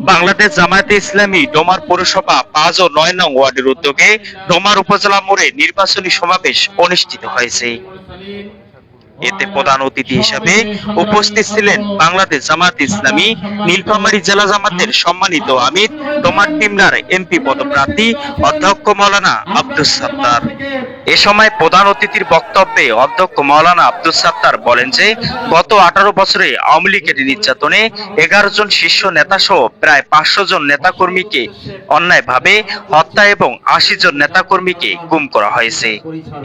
বাংলাদেশ জামায়াতে ইসলামী ডোমার পৌরসভা পাঁচ ও নয় নং ওয়ার্ডের উদ্যোগে ডোমার উপজেলা মোড়ে নির্বাচনী সমাবেশ অনুষ্ঠিত হয়েছে। এতে প্রধান অতিথি হিসাবে উপস্থিত ছিলেন বাংলাদেশ জামাত ইসলামী, নীলফামারী জেলা জামাতের সম্মানিত আমির ডোমার টিমনার এমপি পদপ্রার্থী অধ্যক্ষ মৌলানা আব্দুল সাত্তার। এ সময় প্রধান অতিথির বক্তব্যে অধ্যক্ষ মৌলানা আব্দুল সাত্তার বলেন যে, গত আঠারো বছরে আওয়ামী লীগের নির্যাতনে এগারো জন শীর্ষ নেতা সহ প্রায় পাঁচশো জন নেতাকর্মীকে অন্যায়ভাবে হত্যা এবং আশি জন নেতাকর্মীকে গুম করা হয়েছে।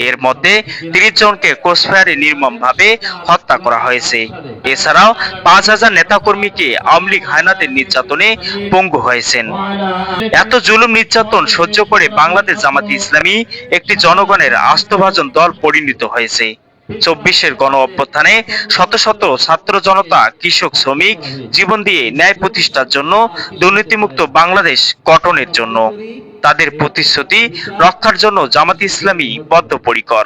এর মধ্যে তিরিশ জনকে কোচফায়ারে নির্মমভাবে হত্যা করা হয়েছে। এছাড়াও পাঁচ হাজার নেতাকর্মীকে আওয়ামী লীগ হায়নাদের নির্যাতনে পঙ্গু হয়েছেন। এত জুলুম নির্যাতন সহ্য করে বাংলাদেশ জামাতি ইসলামী একটি জনগণের আস্থাভাজন দল পরিণত হয়েছে। চব্বিশের গণ অভ্যুত্থানে শত শত ছাত্র জনতা, কৃষক, শ্রমিক জীবন দিয়ে ন্যায় প্রতিষ্ঠার জন্য, দুর্নীতিমুক্ত বাংলাদেশ গঠনের জন্য। তাদের প্রতিশ্রুতি রক্ষার জন্য জামাত ইসলামী বদ্ধপরিকর।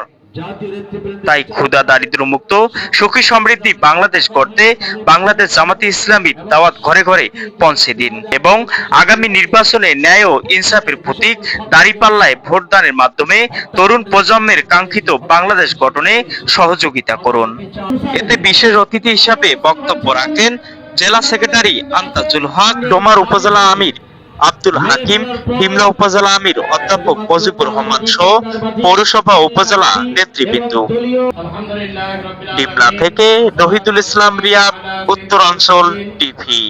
তাই ক্ষুদা দারিদ্র মুক্ত সুখী সমৃদ্ধি বাংলাদেশ করতে বাংলাদেশ জামাতি ইসলামীর দাওয়াত ঘরে ঘরে পৌঁছে দিন এবং আগামী নির্বাচনে ন্যায় ও ইনসাফের প্রতীক দাঁড়িপাল্লায় ভোটদানের মাধ্যমে তরুণ প্রজন্মের কাঙ্ক্ষিত বাংলাদেশ গঠনে সহযোগিতা করুন। এতে বিশেষ অতিথি হিসাবে বক্তব্য রাখেন জেলা সেক্রেটারি আন্তাজুল হক, ডোমার উপজেলা আমির আব্দুল হাকিম হিমলা উপজেলা আমির অধ্যাপক মজিবুর রহমান সহ পৌরসভা উপজেলা নেতৃবৃন্দ। ডিমলা থেকে নহিদুল ইসলাম রিয়াদ উত্তরাঞ্চল টিভি।